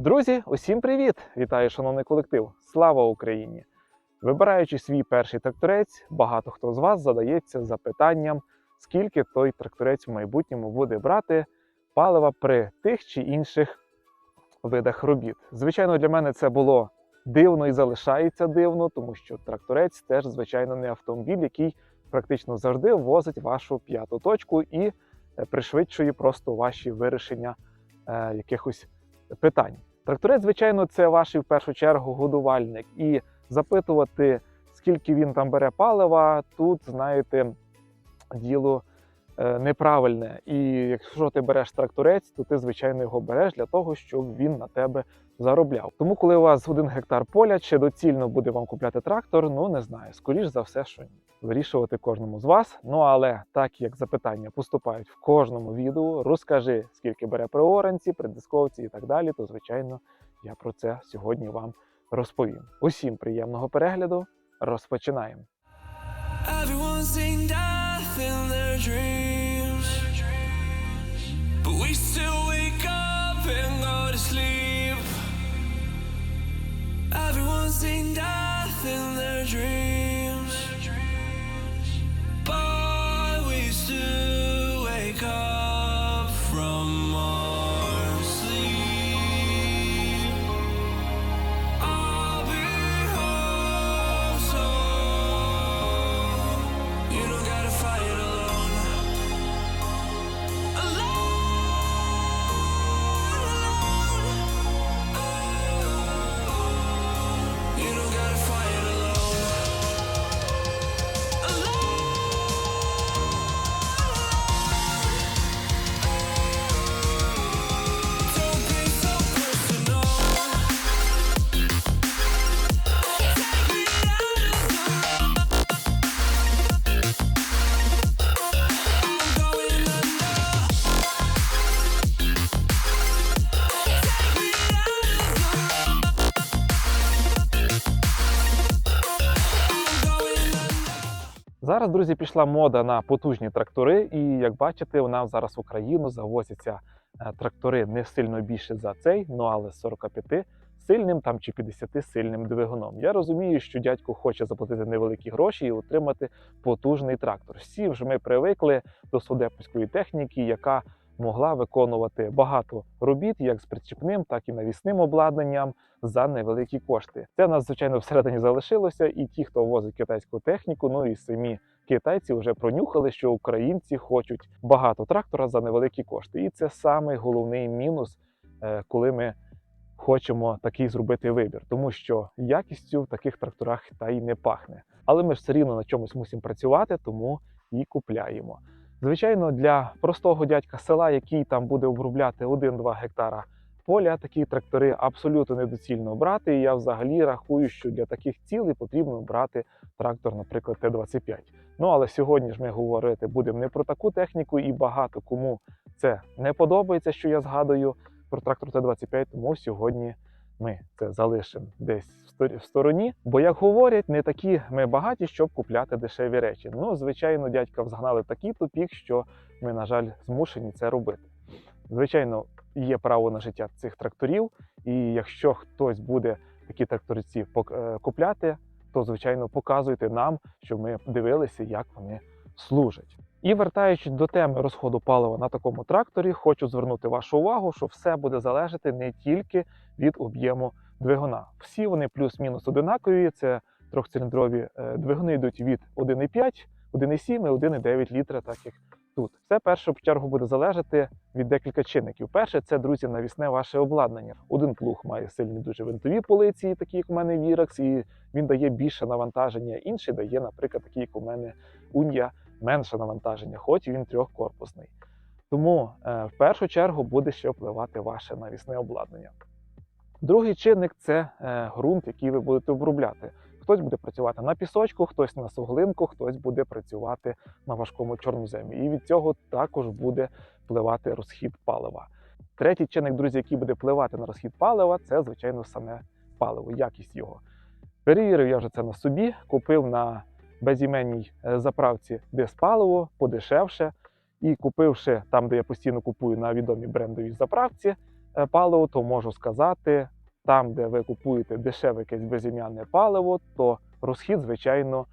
Друзі, усім привіт! Вітаю, шановний колектив! Слава Україні! Вибираючи свій перший тракторець, багато хто з вас задається запитанням, скільки той тракторець в майбутньому буде брати палива при тих чи інших видах робіт. Звичайно, для мене це було дивно і залишається дивно, тому що тракторець теж, звичайно, не автомобіль, який практично завжди возить вашу п'яту точку і е, пришвидшує просто ваші вирішення е, якихось питань. Тракторець, звичайно, це ваш в першу чергу годувальник. І запитувати, скільки він там бере палива, тут, знаєте, діло неправильне. І якщо ти береш тракторець, то ти, звичайно, його береш для того, щоб він на тебе заробляв. Тому, коли у вас один гектар поля, чи доцільно буде вам купляти трактор, ну не знаю. Скоріш за все, що ні. Вирішувати кожному з вас. Ну але так як запитання поступають в кожному відео, розкажи, скільки бере при оранці, при дисковці і так далі, то звичайно я про це сьогодні вам розповім. Усім приємного перегляду. Розпочинаємо. Everyone's seen death in their dreams. Everyone's seen death in their dreams. Зараз, друзі, пішла мода на потужні трактори, і як бачите, у нас зараз в Україну завозяться е, трактори не сильно більше за цей, ну але з 45 сильним там чи 50 сильним двигуном. Я розумію, що дядько хоче заплатити невеликі гроші і отримати потужний трактор. Всі вже ми привикли до судепської техніки, яка могла виконувати багато робіт, як з причіпним, так і навісним обладнанням за невеликі кошти. Це нас, звичайно, всередині залишилося, і ті, хто возить китайську техніку, ну і самі китайці вже пронюхали, що українці хочуть багато трактора за невеликі кошти. І це самий головний мінус, е, коли ми хочемо такий зробити вибір, тому що якістю в таких тракторах та й не пахне. Але ми ж все рівно на чомусь мусимо працювати, тому і купляємо. Звичайно, для простого дядька села, який там буде обробляти 1-2 гектара поля, такі трактори абсолютно недоцільно брати. І я взагалі рахую, що для таких цілей потрібно брати трактор, наприклад, Т-25. Ну але сьогодні ж ми говорити будемо не про таку техніку, і багато кому це не подобається, що я згадую про трактор Т-25, тому сьогодні ми це залишимо десь в стороні. Бо, як говорять, не такі ми багаті, щоб купляти дешеві речі. Ну, звичайно, дядька взагнали в такий тупік, що ми, на жаль, змушені це робити. Звичайно, є право на життя цих тракторів, і якщо хтось буде такі тракторці е, купляти, то звичайно показуйте нам, щоб ми дивилися, як вони служать. І вертаючись до теми розходу палива на такому тракторі, хочу звернути вашу увагу, що все буде залежати не тільки від об'єму двигуна. Всі вони плюс-мінус одинакові. Це трьохциліндрові е, двигуни йдуть від 1,5, 1,7 і 1,9 літра, так як тут. Це перше в чергу буде залежати від декілька чинників. Перше, це друзі, навісне ваше обладнання. Один плуг має сильні дуже винтові полиці, такі як у мене Virax, і він дає більше навантаження. Інший дає, наприклад, такий, як у мене Унія, менше навантаження, хоч він трьохкорпусний. Тому е, в першу чергу буде ще впливати ваше навісне обладнання. Другий чинник це е, ґрунт, який ви будете обробляти. Хтось буде працювати на пісочку, хтось на суглинку, хтось буде працювати на важкому чорноземі. І від цього також буде впливати розхід палива. Третій чинник, друзі, який буде впливати на розхід палива, це звичайно саме паливо, якість його. Перевірив я вже це на собі, купив на безіменній е, заправці диспаливо подешевше. І купивши там, де я постійно купую на відомій брендовій заправці, е, паливо, то можу сказати, там, де ви купуєте дешеве якесь безім'яне паливо, то розхід, звичайно,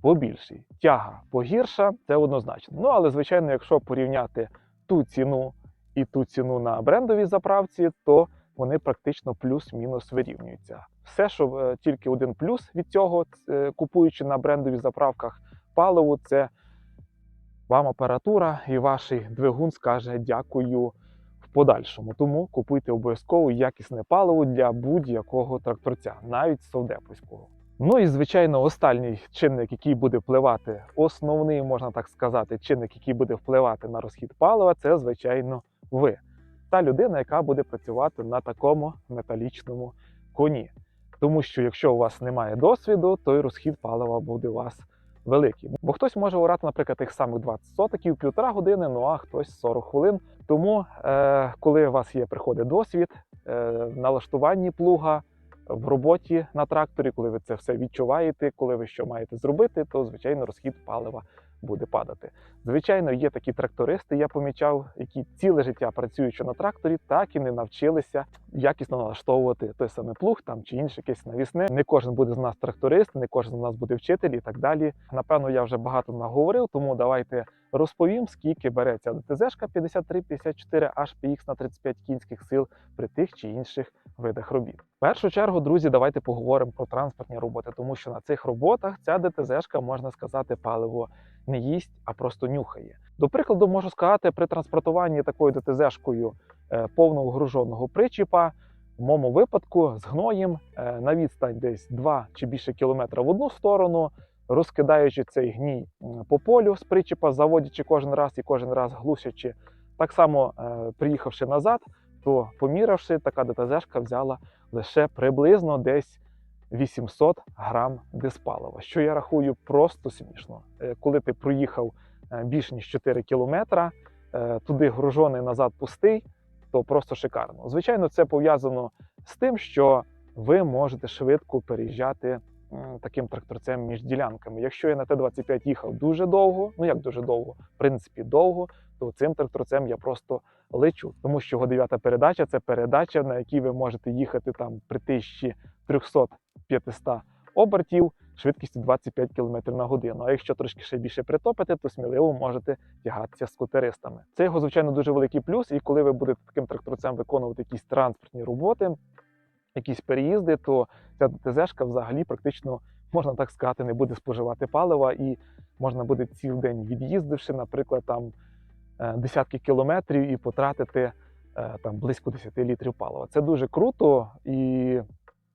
побільший. Тяга погірша, це однозначно. Ну, але, звичайно, якщо порівняти ту ціну і ту ціну на брендовій заправці, то вони практично плюс-мінус вирівнюються. Все, що е, тільки один плюс від цього, е, купуючи на брендових заправках паливо, це вам апаратура і ваш двигун скаже дякую в подальшому. Тому купуйте обов'язково якісне паливо для будь-якого тракторця, навіть совдеповського. Ну і звичайно, останній чинник, який буде впливати, основний, можна так сказати, чинник, який буде впливати на розхід палива, це звичайно ви. Та людина, яка буде працювати на такому металічному коні. Тому що якщо у вас немає досвіду, то й розхід палива буде у вас великий. Бо хтось може орати, наприклад, тих самих 20 сотиків, півтора години, ну а хтось 40 хвилин. Тому, е, коли у вас є приходить досвід е, в налаштуванні плуга, в роботі на тракторі, коли ви це все відчуваєте, коли ви що маєте зробити, то звичайно розхід палива буде падати. Звичайно, є такі трактористи, я помічав, які ціле життя працюючи на тракторі, так і не навчилися якісно налаштовувати той самий плуг там чи інше якесь навісне. Не кожен буде з нас тракторист, не кожен з нас буде вчитель і так далі. Напевно, я вже багато наговорив, тому давайте розповім, скільки береться ДТЗ-шка 53-54 HPX на 35 кінських сил при тих чи інших видах робіт. В першу чергу, друзі, давайте поговоримо про транспортні роботи, тому що на цих роботах ця ДТЗ-шка, можна сказати, паливо не їсть, а просто нюхає. До прикладу, можу сказати, при транспортуванні такою ДТЗ-шкою е, повного груженого причіпа, в моєму випадку з гноєм е, на відстань десь 2 чи більше кілометра в одну сторону, розкидаючи цей гній по полю з причіпа, заводячи кожен раз і кожен раз глушачи. Так само, е, приїхавши назад, то поміравши, така ДТЗ-шка взяла лише приблизно десь 800 грам диспалива, що я рахую просто смішно. Е, Коли ти проїхав е, більш ніж 4 кілометра, туди гружений назад пустий, то просто шикарно. Звичайно, це пов'язано з тим, що ви можете швидко переїжджати таким тракторцем між ділянками. Якщо я на Т-25 їхав дуже довго, ну як дуже довго, в принципі, довго, то цим тракторцем я просто лечу, тому що його дев'ята передача це передача, на якій ви можете їхати там при 1300-500 обертів швидкістю 25 км на годину. А якщо трошки ще більше притопити, то сміливо можете тягатися з скутеристами. Це його, звичайно, дуже великий плюс. І коли ви будете таким тракторцем виконувати якісь транспортні роботи, якісь переїзди, то ця ДТЗ-шка взагалі практично, можна так сказати, не буде споживати палива, і можна буде цілий день від'їздивши, наприклад, там е, десятки кілометрів і потратити е, там близько 10 літрів палива. Це дуже круто, і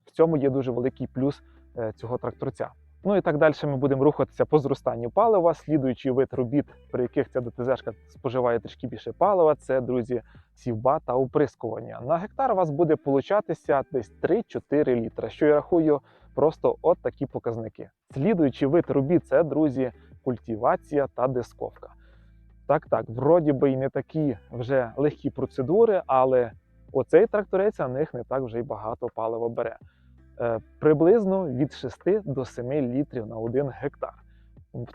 в цьому є дуже великий плюс е, цього тракторця. Ну і так далі ми будемо рухатися по зростанню палива. Слідуючий вид робіт, при яких ця ДТЗ-шка споживає трішки більше палива, це, друзі, сівба та оприскування. На гектар у вас буде получатися десь 3-4 літра, що я рахую просто от такі показники. Слідуючий вид робіт це, друзі, культивація та дисковка. Так, так, вроді би і не такі вже легкі процедури, але оцей тракторець на них не так вже й багато палива бере. Е, приблизно від 6 до 7 літрів на 1 гектар.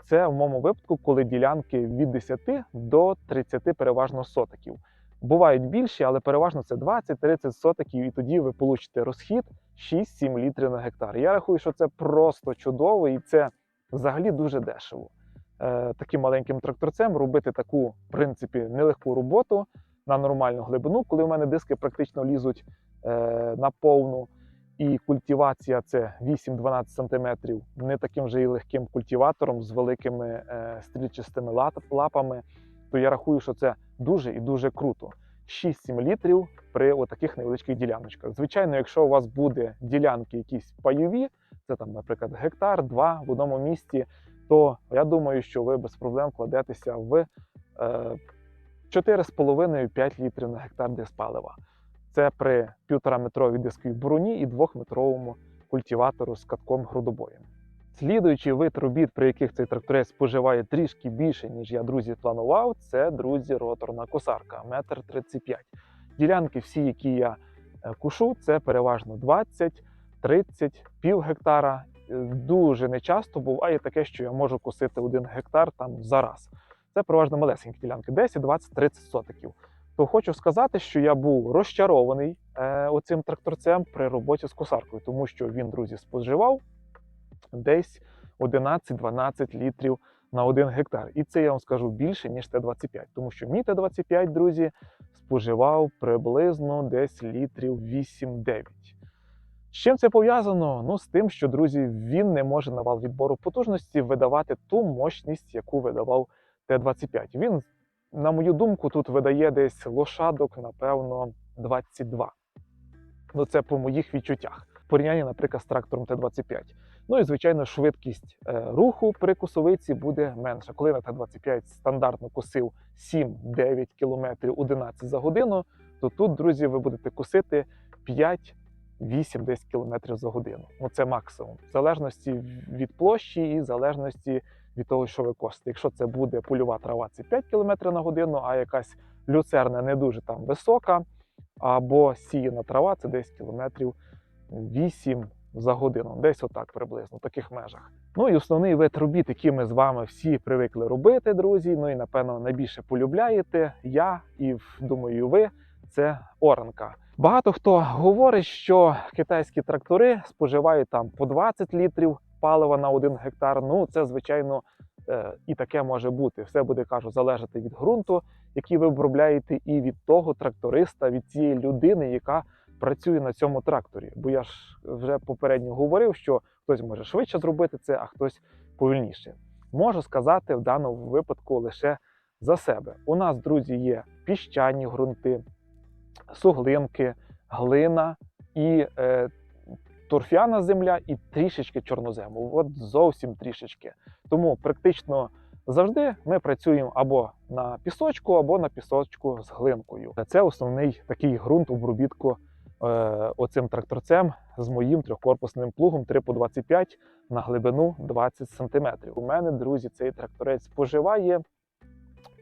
Це в моєму випадку, коли ділянки від 10 до 30 переважно сотиків. Бувають більші, але переважно це 20-30 сотиків, і тоді ви получите розхід 6-7 літрів на гектар. Я рахую, що це просто чудово і це взагалі дуже дешево. Е, таким маленьким тракторцем робити таку, в принципі, нелегку роботу на нормальну глибину, коли в мене диски практично лізуть е, на повну. І культивація це 8-12 см, не таким же і легким культиватором з великими е, стрільчастими лапами, то я рахую, що це дуже і дуже круто. 6-7 літрів при отаких невеличких діляночках. Звичайно, якщо у вас буде ділянки якісь пайові, це там, наприклад, гектар, два в одному місці, то я думаю, що ви без проблем кладетеся в е, 4,5-5 літрів на гектар диспалива. Це при 1,5-метровій дисковій бороні і 2-метровому культиватору з катком грудобоєм. Слідуючий вид робіт, при яких цей тракторець споживає трішки більше, ніж я, друзі, планував, це, друзі, роторна косарка, метр 35. Ділянки всі, які я е, кушу, це переважно 20, 30, пів гектара. Е, Дуже нечасто буває таке, що я можу косити один гектар там за раз. Це переважно малесенькі ділянки, 10, 20, 30 сотиків. То хочу сказати, що я був розчарований е, оцим тракторцем при роботі з косаркою, тому що він, друзі, споживав десь 11-12 літрів на один гектар. І це я вам скажу більше, ніж Т-25, тому що мій Т-25, друзі, споживав приблизно десь літрів 8-9. З чим це пов'язано? Ну, з тим, що, друзі, він не може на вал відбору потужності видавати ту мощність, яку видавав Т-25. Він, на мою думку, тут видає десь лошадок, напевно, 22. Ну, це по моїх відчуттях. В порівнянні, наприклад, з трактором Т-25. Ну і звичайно, швидкість е, руху при косовиці буде менша. Коли на Т-25 стандартно косив 7-9 км 11 за годину, то тут, друзі, ви будете косити 5 8-10 км за годину. Ну це максимум. В залежності від площі і в залежності від того, що ви косите. Якщо це буде польова трава, це 5 км на годину, а якась люцерна не дуже там висока, або сіяна трава, це десь кілометрів 8 за годину. Десь отак приблизно, в таких межах. Ну і основний вид робіт, який ми з вами всі привикли робити, друзі. Ну і напевно найбільше полюбляєте. Я і думаю, ви це оранка. Багато хто говорить, що китайські трактори споживають там по 20 літрів палива на один гектар. Ну це звичайно е, і таке може бути. Все буде кажу, залежати від ґрунту, який ви обробляєте, і від того тракториста, від цієї людини, яка працює на цьому тракторі. Бо я ж вже попередньо говорив, що хтось може швидше зробити це, а хтось повільніше. Можу сказати в даному випадку лише за себе. У нас, друзі, є піщані ґрунти, суглинки, глина і е, торфяна земля, і трішечки чорнозему. От зовсім трішечки. Тому практично завжди ми працюємо або на пісочку, або на пісочку з глинкою. Це основний такий ґрунт обробітку е, оцим тракторцем з моїм трьохкорпусним плугом 3 по 25 на глибину 20 см. У мене, друзі, цей тракторець споживає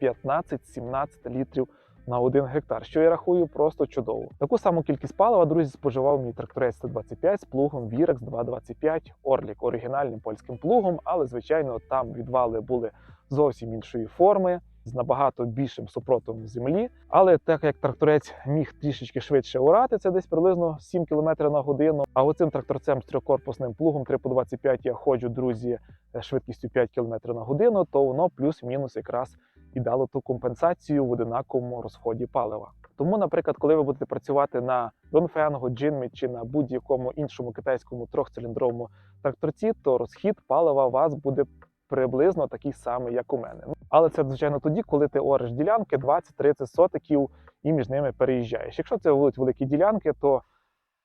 15-17 літрів на один гектар, що я рахую просто чудово. Таку саму кількість палива, друзі, споживав мій тракторець 125 з плугом Virex 225 Орлік, оригінальним польським плугом, але звичайно там відвали були зовсім іншої форми. З набагато більшим супротивом землі, але так як тракторець міг трішечки швидше орати, це десь приблизно 7 км на годину. А оцим тракторцем з трьохкорпусним плугом 3 по 25 я ходжу, друзі, е, швидкістю 5 км на годину, то воно плюс-мінус якраз і дало ту компенсацію в одинаковому розході палива. Тому, наприклад, коли ви будете працювати на Донфенго, Джинмі чи на будь-якому іншому китайському трьохциліндровому тракторці, то розхід палива у вас буде приблизно такий самий, як у мене. Але це звичайно тоді, коли ти ориш ділянки 20-30 сотиків і між ними переїжджаєш. Якщо це будуть великі ділянки, то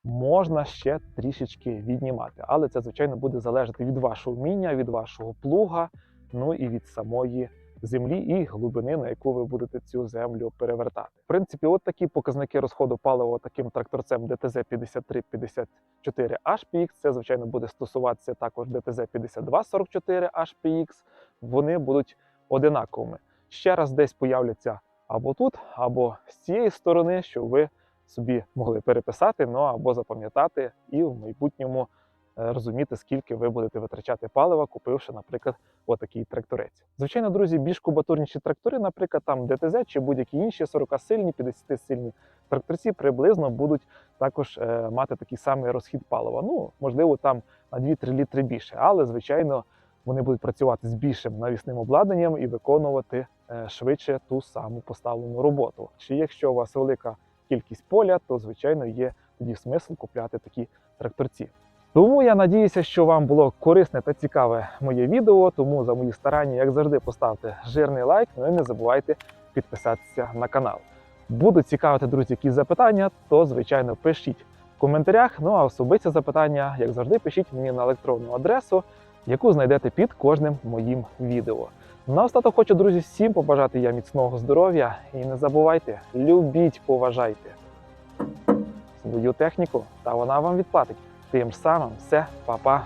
можна ще трішечки віднімати. Але це, звичайно, буде залежати від вашого вміння, від вашого плуга, ну і від самої землі і глибини, на яку ви будете цю землю перевертати. В принципі, от такі показники розходу палива таким тракторцем ДТЗ 5354 HPX. Це, звичайно, буде стосуватися також ДТЗ 5244 HPX. Вони будуть одинаковими. Ще раз десь появляться або тут, або з цієї сторони, щоб ви собі могли переписати, ну або запам'ятати і в майбутньому розуміти, скільки ви будете витрачати палива, купивши, наприклад, отакий тракторець. Звичайно, друзі, більш кубатурніші трактори, наприклад, там ДТЗ чи будь-які інші 40-сильні, 50-сильні тракторці приблизно будуть також е, мати такий самий розхід палива. Ну, можливо, там на 2-3 літри більше, але звичайно. Вони будуть працювати з більшим навісним обладнанням і виконувати е, швидше ту саму поставлену роботу. Чи якщо у вас велика кількість поля, то звичайно є тоді смисл купляти такі тракторці. Тому я надіюся, що вам було корисне та цікаве моє відео. Тому за мої старання, як завжди, поставте жирний лайк. Ну і не забувайте підписатися на канал. Буду цікавити, друзі, якісь запитання, то звичайно пишіть в коментарях. Ну а особисті запитання, як завжди, пишіть мені на електронну адресу, яку знайдете під кожним моїм відео. Наостаток хочу, друзі, всім побажати я міцного здоров'я і не забувайте, любіть, поважайте свою техніку, та вона вам відплатить. Тим самим все, па-па.